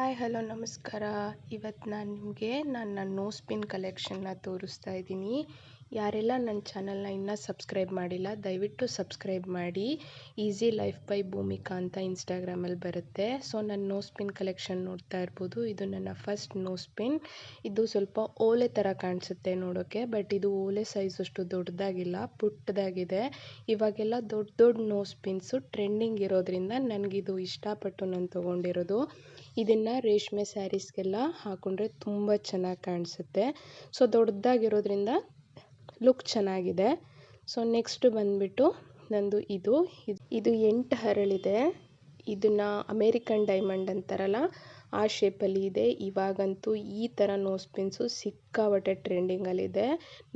Hi hello ನಮಸ್ಕಾರ. ಇವತ್ತು ನಾನು ನಿಮಗೆ ನಾನು ನನ್ನ ನೋಸ್ ಪಿನ್ ಕಲೆಕ್ಷನ್ನ ತೋರಿಸ್ತಾ ಇದ್ದೀನಿ. ಯಾರೆಲ್ಲ ನನ್ನ ಚಾನಲ್ನ ಇನ್ನೂ ಸಬ್ಸ್ಕ್ರೈಬ್ ಮಾಡಿಲ್ಲ, ದಯವಿಟ್ಟು ಸಬ್ಸ್ಕ್ರೈಬ್ ಮಾಡಿ. ಈಸಿ ಲೈಫ್ ಬೈ ಭೂಮಿಕಾ ಅಂತ ಇನ್ಸ್ಟಾಗ್ರಾಮಲ್ಲಿ ಬರುತ್ತೆ. ಸೊ, ನನ್ನ ನೋಸ್ ಪಿನ್ ಕಲೆಕ್ಷನ್ ನೋಡ್ತಾ ಇರ್ಬೋದು. ಇದು ನನ್ನ ಫಸ್ಟ್ ನೋಸ್ ಪಿನ್. ಇದು ಸ್ವಲ್ಪ ಓಲೆ ಥರ ಕಾಣಿಸುತ್ತೆ ನೋಡೋಕ್ಕೆ ಬಟ್ ಇದು ಓಲೆ ಸೈಜ್ ಅಷ್ಟು ದೊಡ್ಡದಾಗಿಲ್ಲ, ಪುಟ್ಟದಾಗಿದೆ. ಇವಾಗೆಲ್ಲ ದೊಡ್ಡ ದೊಡ್ಡ ನೋಸ್ ಪಿನ್ಸು ಟ್ರೆಂಡಿಂಗ್ ಇರೋದ್ರಿಂದ ನನಗಿದು ಇಷ್ಟಪಟ್ಟು ನಾನು ತೊಗೊಂಡಿರೋದು. ಇದನ್ನು ರೇಷ್ಮೆ ಸ್ಯಾರೀಸ್ಗೆಲ್ಲ ಹಾಕೊಂಡ್ರೆ ತುಂಬ ಚೆನ್ನಾಗಿ ಕಾಣಿಸುತ್ತೆ. ಸೊ, ದೊಡ್ಡದಾಗಿರೋದ್ರಿಂದ ಲುಕ್ ಚೆನ್ನಾಗಿದೆ. ಸೊ ನೆಕ್ಸ್ಟ್ ಬಂದುಬಿಟ್ಟು ನಂದು ಇದು. ಇದು ಎಂಟು ಹರಳಿದೆ. ಇದನ್ನು ಅಮೇರಿಕನ್ ಡೈಮಂಡ್ ಅಂತಾರಲ್ಲ, ಆ ಶೇಪಲ್ಲಿ ಇದೆ. ಇವಾಗಂತೂ ಈ ಥರ ನೋಸ್ ಪಿನ್ಸು ಸಿಕ್ಕಾಬಟ್ಟೆ ಟ್ರೆಂಡಿಂಗಲ್ಲಿದೆ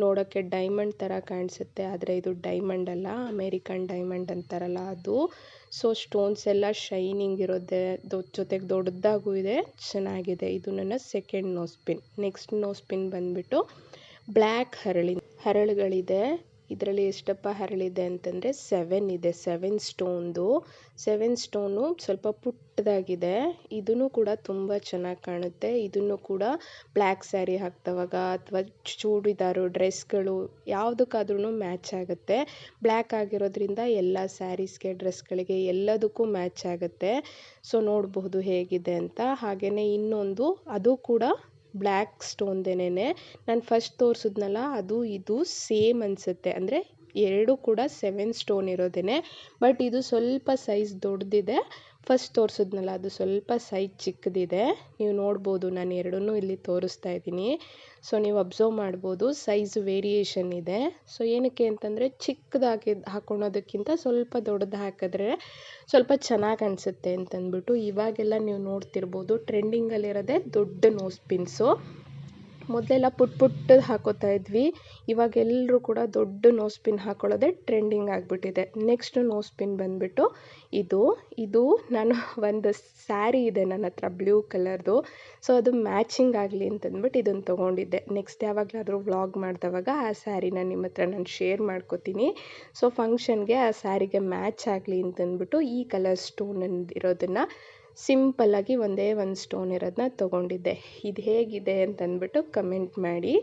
ನೋಡೋಕ್ಕೆ ಡೈಮಂಡ್ ಥರ ಕಾಣಿಸುತ್ತೆ, ಆದರೆ ಇದು ಡೈಮಂಡ್ ಅಲ್ಲ ಅಮೇರಿಕನ್ ಡೈಮಂಡ್ ಅಂತಾರಲ್ಲ ಅದು. ಸೊ ಸ್ಟೋನ್ಸ್ ಎಲ್ಲ ಶೈನಿಂಗ್ ಇರೋದೆ ಜೊತೆಗೆ ದೊಡ್ಡದಾಗೂ ಇದೆ, ಚೆನ್ನಾಗಿದೆ. ಇದು ನನ್ನ second nose pin next nose pin ಬಂದುಬಿಟ್ಟು ಬ್ಲ್ಯಾಕ್ ಹರಳಿ. ಹರಳುಗಳಿದೆ. ಇದರಲ್ಲಿ ಎಷ್ಟಪ್ಪ ಹರಳಿದೆ ಅಂತಂದರೆ ಸೆವೆನ್ ಇದೆ ಸೆವೆನ್ ಸ್ಟೋನ್ದು ಸೆವೆನ್ ಸ್ಟೋನು ಸ್ವಲ್ಪ ಪುಟ್ಟದಾಗಿದೆ. ಇದನ್ನು ಕೂಡ ತುಂಬ ಚೆನ್ನಾಗಿ ಕಾಣುತ್ತೆ. ಇದನ್ನು ಕೂಡ ಬ್ಲ್ಯಾಕ್ ಸ್ಯಾರಿ ಹಾಕ್ತವಾಗ ಅಥವಾ ಚೂಡಿದಾರು ಡ್ರೆಸ್ಗಳು ಯಾವುದಕ್ಕಾದ್ರೂ ಮ್ಯಾಚ್ ಆಗುತ್ತೆ. ಬ್ಲ್ಯಾಕ್ ಆಗಿರೋದ್ರಿಂದ ಎಲ್ಲ ಸ್ಯಾರೀಸ್ಗೆ ಡ್ರೆಸ್ಗಳಿಗೆ ಎಲ್ಲದಕ್ಕೂ ಮ್ಯಾಚ್ ಆಗುತ್ತೆ. ಸೊ ನೋಡಬಹುದು ಹೇಗಿದೆ ಅಂತ. ಹಾಗೆಯೇ ಇನ್ನೊಂದು, ಅದು ಕೂಡ ಬ್ಲ್ಯಾಕ್ ಸ್ಟೋನ್ದೇನೆ ನಾನು ಫಸ್ಟ್ ತೋರಿಸಿದ್ನಲ್ಲ, ಅದು ಇದು ಸೇಮ್ ಅನಿಸುತ್ತೆ. ಅಂದರೆ ಎರಡು ಕೂಡ ಸೆವೆನ್ ಸ್ಟೋನ್ ಇರೋದೇ ಬಟ್ ಇದು ಸ್ವಲ್ಪ ಸೈಜ್ ದೊಡ್ಡದಿದೆ ಫಸ್ಟ್ ತೋರಿಸಿದ್ನಲ್ಲ, ಅದು ಸ್ವಲ್ಪ ಸೈಜ್ ಚಿಕ್ಕದಿದೆ. ನೀವು ನೋಡ್ಬೋದು, ನಾನು ಎರಡನ್ನೂ ಇಲ್ಲಿ ತೋರಿಸ್ತಾ ಇದ್ದೀನಿ. ಸೊ, ನೀವು ಅಬ್ಸರ್ವ್ ಮಾಡ್ಬೋದು ಸೈಜ್ ವೇರಿಯೇಷನ್ ಇದೆ. ಸೊ ಏನಕ್ಕೆ ಅಂತಂದರೆ, ಚಿಕ್ಕದಾಗಿ ಹಾಕೊಳೋದಕ್ಕಿಂತ ಸ್ವಲ್ಪ ದೊಡ್ಡದು ಹಾಕಿದ್ರೆ ಸ್ವಲ್ಪ ಚೆನ್ನಾಗಿ ಅನಿಸುತ್ತೆ ಅಂತಂದ್ಬಿಟ್ಟು ಇವಾಗೆಲ್ಲ ನೀವು ನೋಡ್ತಿರ್ಬೋದು ಟ್ರೆಂಡಿಂಗಲ್ಲಿರೋದೇ ದೊಡ್ಡ ನೋಸ್ ಪಿನ್ಸು ಮೊದಲೆಲ್ಲ ಪುಟ್ ಪುಟ್ಟದು ಹಾಕೋತಾ ಇದ್ವಿ. ಇವಾಗ ಎಲ್ಲರೂ ಕೂಡ ದೊಡ್ಡ ನೋಸ್ ಪಿನ್ ಹಾಕೊಳ್ಳೋದೇ ಟ್ರೆಂಡಿಂಗ್ ಆಗಿಬಿಟ್ಟಿದೆ. ನೆಕ್ಸ್ಟ್ ನೋಸ್ ಪಿನ್ ಬಂದುಬಿಟ್ಟು ಇದು. ಇದು ನಾನು ಒಂದು ಸ್ಯಾರಿ ಇದೆ ನನ್ನ ಹತ್ರ ಬ್ಲೂ ಕಲರ್ದು ಸೊ ಅದು ಮ್ಯಾಚಿಂಗ್ ಆಗಲಿ ಅಂತಂದ್ಬಿಟ್ಟು ಇದನ್ನು ತೊಗೊಂಡಿದ್ದೆ. ನೆಕ್ಸ್ಟ್ ಯಾವಾಗಲಾದರೂ ವ್ಲಾಗ್ ಮಾಡಿದವಾಗ ಆ ಸ್ಯಾರಿನ ನಿಮ್ಮ ಹತ್ರ ನಾನು ಶೇರ್ ಮಾಡ್ಕೋತೀನಿ. ಸೊ ಫಂಕ್ಷನ್ಗೆ ಆ ಸ್ಯಾರಿಗೆ ಮ್ಯಾಚ್ ಆಗಲಿ ಅಂತಂದ್ಬಿಟ್ಟು ಈ ಕಲರ್ ಸ್ಟೋನ್ ಇರೋದನ್ನು ಸಿಂಪಲ್ಲಾಗಿ ಒಂದೇ ಒಂದು ಸ್ಟೋನ್ ಇರೋದನ್ನ ತೊಗೊಂಡಿದ್ದೆ. ಇದು ಹೇಗಿದೆ ಅಂತಂದ್ಬಿಟ್ಟು ಕಮೆಂಟ್ ಮಾಡಿ.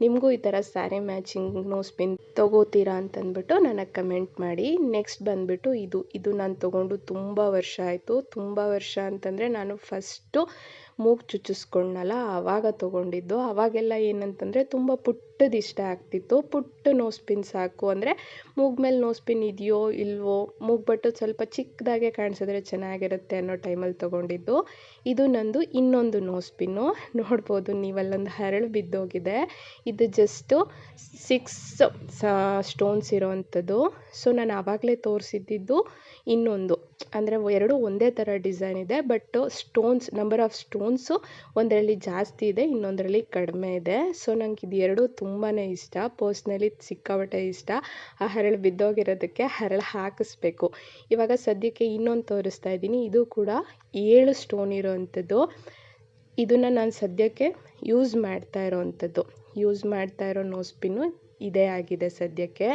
ನಿಮಗೂ ಈ ಥರ ಸ್ಯಾರಿ ಮ್ಯಾಚಿಂಗ್ ನೋಸ್ ಪಿನ್ ತೊಗೋತೀರಾ ಅಂತಂದ್ಬಿಟ್ಟು ನನಗೆ ಕಮೆಂಟ್ ಮಾಡಿ. ನೆಕ್ಸ್ಟ್ ಬಂದುಬಿಟ್ಟು ಇದು ಇದು ನಾನು ತೊಗೊಂಡು ತುಂಬ ವರ್ಷ ಆಯಿತು. ತುಂಬ ವರ್ಷ ಅಂತಂದರೆ ನಾನು ಫಸ್ಟು ಮೂಗು ಚುಚ್ಚಿಸ್ಕೊಂಡ್ನಲ್ಲ, ಆವಾಗ ತೊಗೊಂಡಿದ್ದು. ಆವಾಗೆಲ್ಲ ಏನಂತಂದರೆ ತುಂಬ ಪುಟ್ಟದು ಇಷ್ಟ ಆಗ್ತಿತ್ತು. ಪುಟ್ಟ ನೋಸ್ ಪಿನ್ ಸಾಕು. ಅಂದರೆ ಮೂಗು ಮೇಲೆ ನೋಸ್ ಪಿನ್ ಇದೆಯೋ ಇಲ್ವೋ, ಮೂಗು ಬಟ್ಟು ಸ್ವಲ್ಪ ಚಿಕ್ಕದಾಗೆ ಕಾಣಿಸಿದ್ರೆ ಚೆನ್ನಾಗಿರುತ್ತೆ ಅನ್ನೋ ಟೈಮಲ್ಲಿ ತೊಗೊಂಡಿದ್ದು. ಇದು ನಂದು ಇನ್ನೊಂದು ನೋಸ್ ಪಿನ್ನು ನೋಡ್ಬೋದು ನೀವಲ್ಲೊಂದು ಹರಳು ಬಿದ್ದೋಗಿದೆ. ಇದು ಜಸ್ಟು ಸಿಕ್ಸ್ ಸ್ಟೋನ್ಸ್ ಇರೋವಂಥದ್ದು ಸೊ ನಾನು ಆವಾಗಲೇ ತೋರಿಸಿದ್ದಿದ್ದು ಇನ್ನೊಂದು. ಅಂದರೆ ಎರಡು ಒಂದೇ ಥರ ಡಿಸೈನ್ ಇದೆ but stones number of stones ಒಂದರಲ್ಲಿ ಜಾಸ್ತಿ ಇದೆ, ಇನ್ನೊಂದರಲ್ಲಿ ಕಡಿಮೆ ಇದೆ. ಸೊ ನಂಗೆ ಇದು ಎರಡು ತುಂಬಾ ಇಷ್ಟ, ಪರ್ಸ್ನಲಿ ಸಿಕ್ಕಾಪಟ್ಟೆ ಇಷ್ಟ. ಆ ಹರಳು ಬಿದ್ದೋಗಿರೋದಕ್ಕೆ ಹರಳು ಹಾಕಿಸ್ಬೇಕು. ಇವಾಗ ಸದ್ಯಕ್ಕೆ ಇನ್ನೊಂದು ತೋರಿಸ್ತಾ ಇದ್ದೀನಿ. ಇದು ಕೂಡ ಏಳು ಸ್ಟೋನ್ ಇರೋವಂಥದ್ದು ಇದನ್ನು ನಾನು ಸದ್ಯಕ್ಕೆ ಯೂಸ್ ಮಾಡ್ತಾ ಇರೋವಂಥದ್ದು ಯೂಸ್ ಮಾಡ್ತಾ ಇರೋ ನೋಸ್ ಪಿನ್ನು ಇದೇ ಆಗಿದೆ ಸದ್ಯಕ್ಕೆ.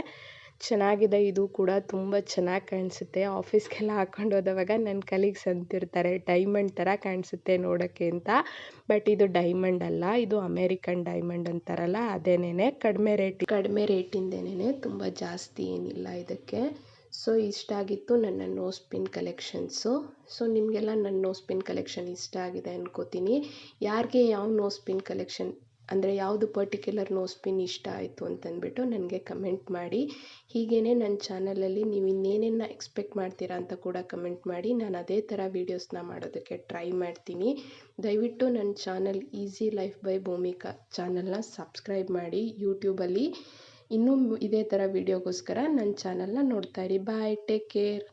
ಚೆನ್ನಾಗಿದೆ, ಇದು ಕೂಡ ತುಂಬ ಚೆನ್ನಾಗಿ ಕಾಣಿಸುತ್ತೆ. ಆಫೀಸ್ಗೆಲ್ಲ ಹಾಕ್ಕೊಂಡು ಹೋದವಾಗ ನನ್ನ ಕಲೀಗ್ಸ್ ಅಂತಿರ್ತಾರೆ, ಡೈಮಂಡ್ ಥರ ಕಾಣಿಸುತ್ತೆ ನೋಡೋಕ್ಕೆ ಅಂತ. ಬಟ್ ಇದು ಡೈಮಂಡ್ ಅಲ್ಲ, ಇದು ಅಮೇರಿಕನ್ ಡೈಮಂಡ್ ಅಂತಾರಲ್ಲ ಅದೇನೇ ಕಡಿಮೆ ರೇಟ್, ಕಡಿಮೆ ರೇಟಿಂದೇನೆ ತುಂಬ ಜಾಸ್ತಿ ಏನಿಲ್ಲ ಇದಕ್ಕೆ. ಸೊ, ಇಷ್ಟ ಆಗಿತ್ತು ನನ್ನ ನೋಸ್ ಪಿನ್ ಕಲೆಕ್ಷನ್ಸು. ಸೊ, ನಿಮಗೆಲ್ಲ ನನ್ನ ನೋಸ್ ಪಿನ್ ಕಲೆಕ್ಷನ್ ಇಷ್ಟ ಆಗಿದೆ ಅನ್ಕೋತೀನಿ. ಯಾರಿಗೆ ಯಾವ ನೋಸ್ ಪಿನ್ ಕಲೆಕ್ಷನ್ ಅಂದರೆ ಯಾವುದು ಪರ್ಟಿಕ್ಯುಲರ್ ನೋಸ್ ಪಿನ್ ಇಷ್ಟ ಆಯಿತು ಅಂತಂದ್ಬಿಟ್ಟು ನನಗೆ ಕಮೆಂಟ್ ಮಾಡಿ. ಹೀಗೇ ನನ್ನ ಚಾನಲಲ್ಲಿ ನೀವು ಇನ್ನೇನೇನು ಎಕ್ಸ್ಪೆಕ್ಟ್ ಮಾಡ್ತೀರಾ ಅಂತ ಕೂಡ ಕಮೆಂಟ್ ಮಾಡಿ. ನಾನು ಅದೇ ಥರ ವೀಡಿಯೋಸ್ನ ಮಾಡೋದಕ್ಕೆ ಟ್ರೈ ಮಾಡ್ತೀನಿ. ದಯವಿಟ್ಟು ನನ್ನ channel easy life by Bhoomika ಚಾನಲ್ನ ಸಬ್ಸ್ಕ್ರೈಬ್ ಮಾಡಿ ಯೂಟ್ಯೂಬಲ್ಲಿ ಇನ್ನೂ ಇದೇ ಥರ ವೀಡಿಯೋಗೋಸ್ಕರ ನನ್ನ ಚಾನಲ್ನ ನೋಡ್ತಾ ಇರಿ. Bye take care